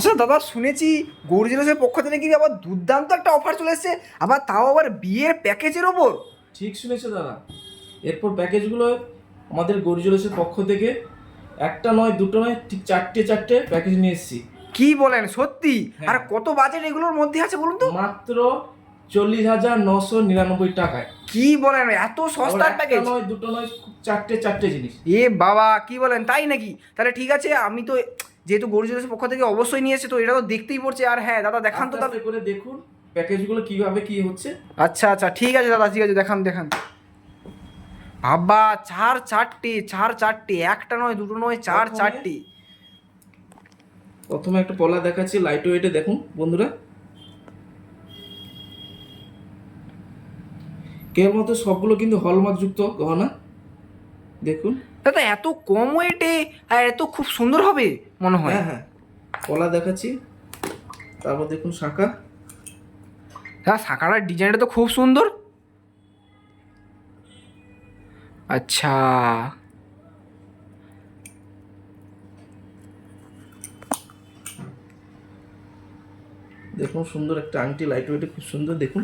আচ্ছা দাদা শুনেছি গৌরজিলসের পক্ষ থেকে নাকি আবার দুর্দান্ত একটা অফার চলে এসেছে। আবার তাও আবার বিয়ের প্যাকেজের ওপর? ঠিক শুনেছো দাদা। এরপর প্যাকেজগুলো আমাদের গরিজলেসের পক্ষ থেকে একটা নয় দুটো নয় ঠিক চারটে চারটে প্যাকেজ নিয়ে এসেছি। কি বলেন সত্যি? হ্যাঁ। আর কত বাজেট এগুলোর মধ্যে আছে বলুন তো? মাত্র চল্লিশ হাজার নশো নিরানব্বই টাকায়। কি বলেন এত সস্তার প্যাকেজ নয় দুটো নয় চারটে চারটে জিনিস। এ বাবা কি বলেন তাই নাকি? তাহলে ঠিক আছে আমি তো যেহেতু গৌরজিলসের পক্ষ থেকে অবশ্যই নিয়েছে তো এটা তো দেখতেই পড়ছে। আর হ্যাঁ দাদা দেখান তো দাদা করে দেখুন প্যাকেজগুলো কীভাবে কি হচ্ছে। আচ্ছা আচ্ছা ঠিক আছে দাদা ঠিক আছে দেখান দেখান। বাবা চার চারটে চার চারটে একটা নয় দুটো নয় চার চারটে। প্রথমে একটা পলা দেখাচ্ছি লাইট ওয়েটে দেখুন বন্ধুরা। কের মতো সবগুলো কিন্তু হলমার্ক যুক্ত গহনা। দেখুন। দাদা এত কম ওয়েটে আর এত খুব সুন্দর হবে মনে হয়। হ্যাঁ হ্যাঁ। পলা দেখাচ্ছি। তারপর দেখুন শাঁখা। দাদা শাঁখাটার ডিজাইনটা তো খুব সুন্দর। আচ্ছা। দেখুন সুন্দর একটা আংটি লাইট ওয়েটে খুব সুন্দর। দেখুন।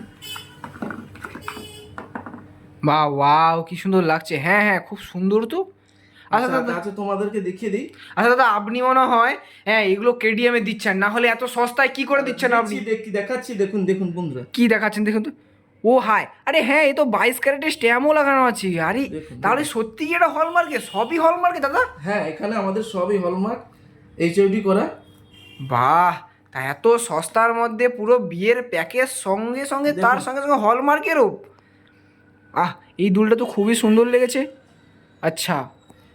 বা ওয়াও কি সুন্দর লাগছে। হ্যাঁ হ্যাঁ খুব সুন্দর তো। আচ্ছা আচ্ছা দাদা। কাছে তোমাদেরকে দেখিয়ে দিই। আচ্ছা দাদা আপনি মনে হয় হ্যাঁ এগুলো কেডিএমে দিচ্ছেন না হলে এত সস্তায় কি করে দিচ্ছেন আপনি? দেখাচ্ছি দেখুন দেখুন বন্ধুরা। কি দেখাচ্ছেন দেখুন তো। ও হাই আরে হ্যাঁ এই তো বাইশ ক্যারেটের স্ট্যাম্পও লাগানো আছে। আরে তাহলে সত্যি এটা হলমার্কে সবই হলমার্কে দাদা? হ্যাঁ এখানে আমাদের সবই হলমার্ক এইচওডি করা। বাহ! তা এত সস্তার মধ্যে পুরো বিয়ের প্যাকেজ সঙ্গে সঙ্গে তার সঙ্গে সঙ্গে হলমার্কেরও আহ এই দুলটা তো খুবই সুন্দর লেগেছে। আচ্ছা।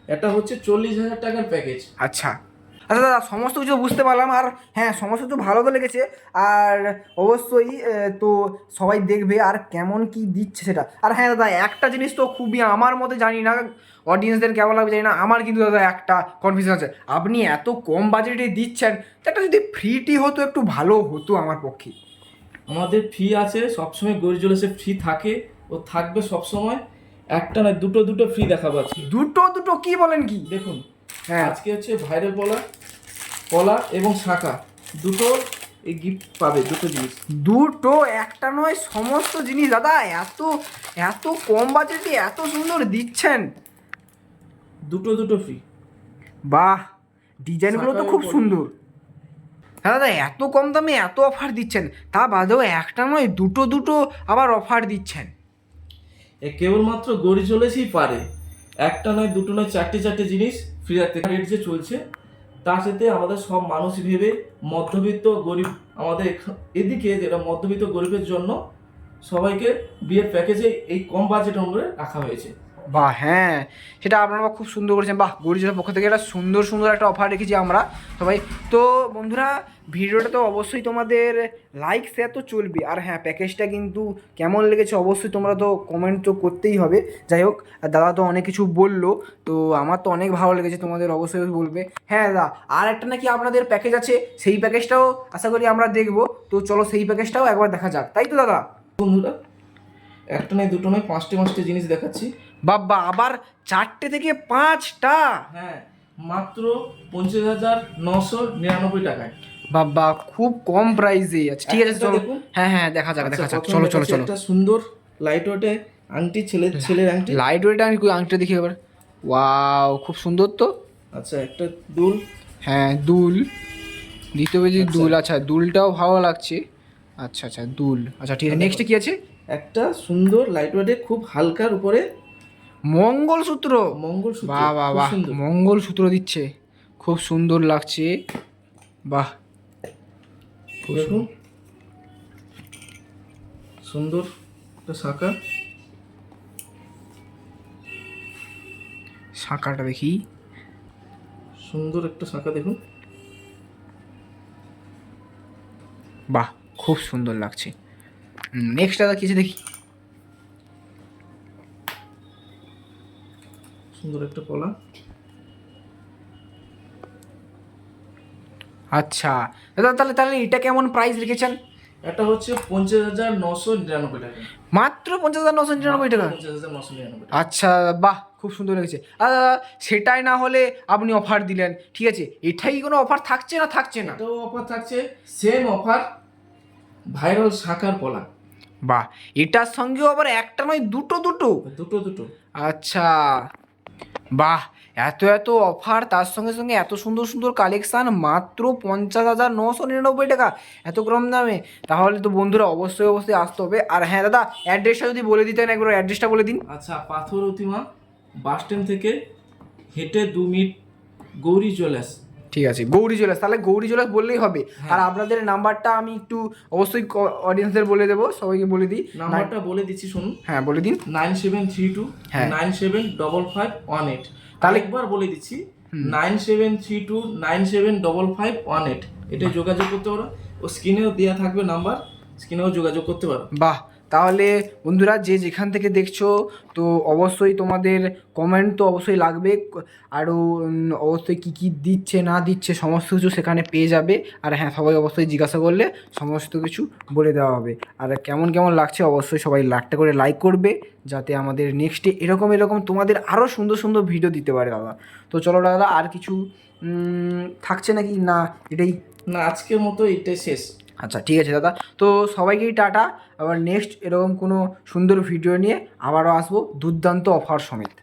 এটা হচ্ছে চল্লিশ হাজার টাকার প্যাকেজ আচ্ছা। আচ্ছা দাদা সমস্ত কিছু বুঝতে পারলাম। আর হ্যাঁ সমস্ত কিছু ভালো তো লেগেছে। আর অবশ্যই তো সবাই দেখবে আর কেমন কি দিচ্ছে সেটা। আর হ্যাঁ দাদা একটা জিনিস তো খুবই আমার মতে জানি না অডিয়েন্সদের কেমন লাগবে জানি না। আমার কিন্তু দাদা একটা কনফিউশন আছে। আপনি এত কম বাজেটে দিচ্ছেন তো একটা যদি ফ্রিটি হতো একটু ভালো হতো আমার পক্ষে। আমাদের ফি আছে সবসময় গরিজলেসে ফ্রি থাকে। ও থাকবে সবসময় একটা না দুটো দুটো ফ্রি দেখাবো আজকে। দুটো দুটো কি বলেন কি? দেখুন হ্যাঁ। আজকে হচ্ছে ভাইরাল পলা পলা এবং শাঁখা দুটো এই গিফট পাবে দুটো জিনিস। দুটো একটা নয় সমস্ত জিনিস। দাদা এত এত কম বাজেটে এত সুন্দর দিচ্ছেন। দুটো দুটো ফ্রি বাহ ডিজাইনগুলো তো খুব সুন্দর। হ্যাঁ দাদা এত কম দামে এত অফার দিচ্ছেন। তা বাদেও একটা নয় দুটো দুটো আবার অফার দিচ্ছেন। এ কেবলমাত্র চলেছেই পারে। একটা নয়, দুটো নয়, চারটে চারটে জিনিস ফ্রি রাখতে রেট যে চলছে, তার সাথে আমাদের সব মানুষ ভেবে মধ্যবিত্ত গরিব আমাদের এদিকে যেটা মধ্যবিত্ত গরিবের জন্য সবাইকে বিয়ের প্যাকেজে এই কম বাজেট অনুযায়ী রাখা হয়েছে। বাহ হ্যাঁ। সেটা আপনারা খুব সুন্দর করেছেন। বাহ গরিজের পক্ষ থেকে একটা সুন্দর সুন্দর একটা অফার রেখেছি আমরা। সবাই তো বন্ধুরা, ভিডিওটা তো অবশ্যই তোমাদের লাইক শেয়ার তো চলবে। আর হ্যাঁ প্যাকেজটা কিন্তু কেমন লেগেছে অবশ্যই তোমরা তো কমেন্ট তো করতেই হবে। যাই হোক দাদা তো অনেক কিছু বলল, তো আমার তো অনেক ভালো লেগেছে তোমাদের অবশ্যই বলবে। হ্যাঁ দাদা, আর একটা নাকি আপনাদের প্যাকেজ আছে, সেই প্যাকেজটাও আশা করি আমরা দেখব। তো চলো সেই প্যাকেজটাও একবার দেখা যাক। তাই তো, দাদা? বন্ধুরা একটা নয় দুটো নয় পাঁচটি পাঁচটি জিনিস দেখাচ্ছি। বাবা আবার চারটে থেকে পাঁচটা? হ্যাঁ মাত্র পঞ্চাশ হাজার নশো নিরানব্বই টাকায়। বাবা খুব কম প্রাইসে আছে ঠিক আছে চলো। হ্যাঁ হ্যাঁ দেখা যাক দেখা আচ্ছা, যাক। চলো চলো চলো। একটা সুন্দর লাইট ওয়েটে আংটি ছেলের ছেলের আংটি। লাইট ওয়েটা আমি কই আংটিটা দেখি এবার। ওয়াও খুব সুন্দর তো। আচ্ছা একটা দুল। হ্যাঁ দুল। দ্বিতীয় পেজে আচ্ছা। দুল আচ্ছা দুলটাও ভালো লাগছে। আচ্ছা আচ্ছা দুল। আচ্ছা ঠিক আছে। নেক্সট কি আছে? একটা সুন্দর লাইট ওয়েটে খুব হালকার উপরে মঙ্গলসূত্র। মঙ্গলসূত্র বাহ বাহ বাহ। মঙ্গলসূত্র দিচ্ছে। খুব সুন্দর লাগছে। বাহ। দেখুন। সুন্দর একটা শাঁখা। শাঁখাটা দেখি। সুন্দর একটা শাঁখা দেখুন। বাহ খুব সুন্দর লাগছে। নেক্সট দাদা কিছু দেখি। সুন্দর একটা কলা। আচ্ছা দাদা তাহলে তাহলে এটা কেমন প্রাইস রেখেছেন? এটা হচ্ছে পঞ্চাশ হাজার নশো নিরানব্বই টাকা। মাত্র পঞ্চাশ হাজার নশো নিরানব্বই টাকা? পঞ্চাশ হাজার নশো নিরানব্বই আচ্ছা বাহ খুব সুন্দর লেগেছে। আর সেটাই না হলে আপনি অফার দিলেন। ঠিক আছে এটাই কোনো অফার থাকছে না থাকছে না? এটাও অফার থাকছে সেম অফার ভাইরাল শাখার পলা বাহ এটার সঙ্গেও আবার একটা নয় দুটো দুটো। দুটো দুটো। আচ্ছা। বাহ এত এত অফার তার সঙ্গে সঙ্গে এত সুন্দর সুন্দর কালেকশান মাত্র পঞ্চাশ হাজার নশো নিরানব্বই টাকা। এত কম দামে? তাহলে তো বন্ধুরা অবশ্যই অবশ্যই আসতে হবে। আর হ্যাঁ দাদা অ্যাড্রেসটা যদি বলে দিতেন একবার অ্যাড্রেসটা বলে দিন। আচ্ছা পাথর অতিমা বাস স্ট্যান্ড থেকে হেঁটে দু মিনিট গৌরী জুয়েলার্স ঠিক আছে গৌরী জুয়েলার্স তাহলে গৌরী জুয়েলার্স বললেই হবে। আর আপনাদের নাম্বারটা আমি একটু অবশ্যই অডিয়েন্সদের বলে দেবো সবাইকে বলে দিই। নাম্বারটা বলে দিচ্ছি শুনুন। হ্যাঁ বলে দিন। নাইন সেভেন থ্রি টু হ্যাঁ। Nine seven double five one eight. তাহলে- তাহলে একবার বলে দিচ্ছি nine seven three two nine seven double five one eight. এটা যোগাযোগ করতে পারো। ও স্ক্রিনেও দেওয়া থাকবে নাম্বার স্ক্রিনেও যোগাযোগ করতে পারো। বাহ। তাহলে বন্ধুরা যে যেখান থেকে দেখছ, তো অবশ্যই তোমাদের কমেন্ট তো অবশ্যই লাগবে। আরও অবশ্যই কী কী দিচ্ছে, না দিচ্ছে, সমস্ত কিছু সেখানে পেয়ে যাবে। আর হ্যাঁ সবাই অবশ্যই জিজ্ঞাসা করলে সমস্ত কিছু বলে দেওয়া হবে। আর কেমন কেমন লাগছে অবশ্যই সবাই লাখটা করে লাইক করবে, যাতে আমাদের নেক্সটে এরকম এরকম তোমাদের আরও সুন্দর সুন্দর ভিডিও দিতে পারে দাদা। তো চলো দাদা, আর কিছু থাকছে নাকি? না, এটাই। না, আজকের মতো এটাই শেষ। আচ্ছা ঠিক আছে দাদা। তো সবাইকেই টাটা। আবার নেক্সট এরকম কোনো সুন্দর ভিডিও নিয়ে আবারও আসব দুর্দান্ত অফার সমেত।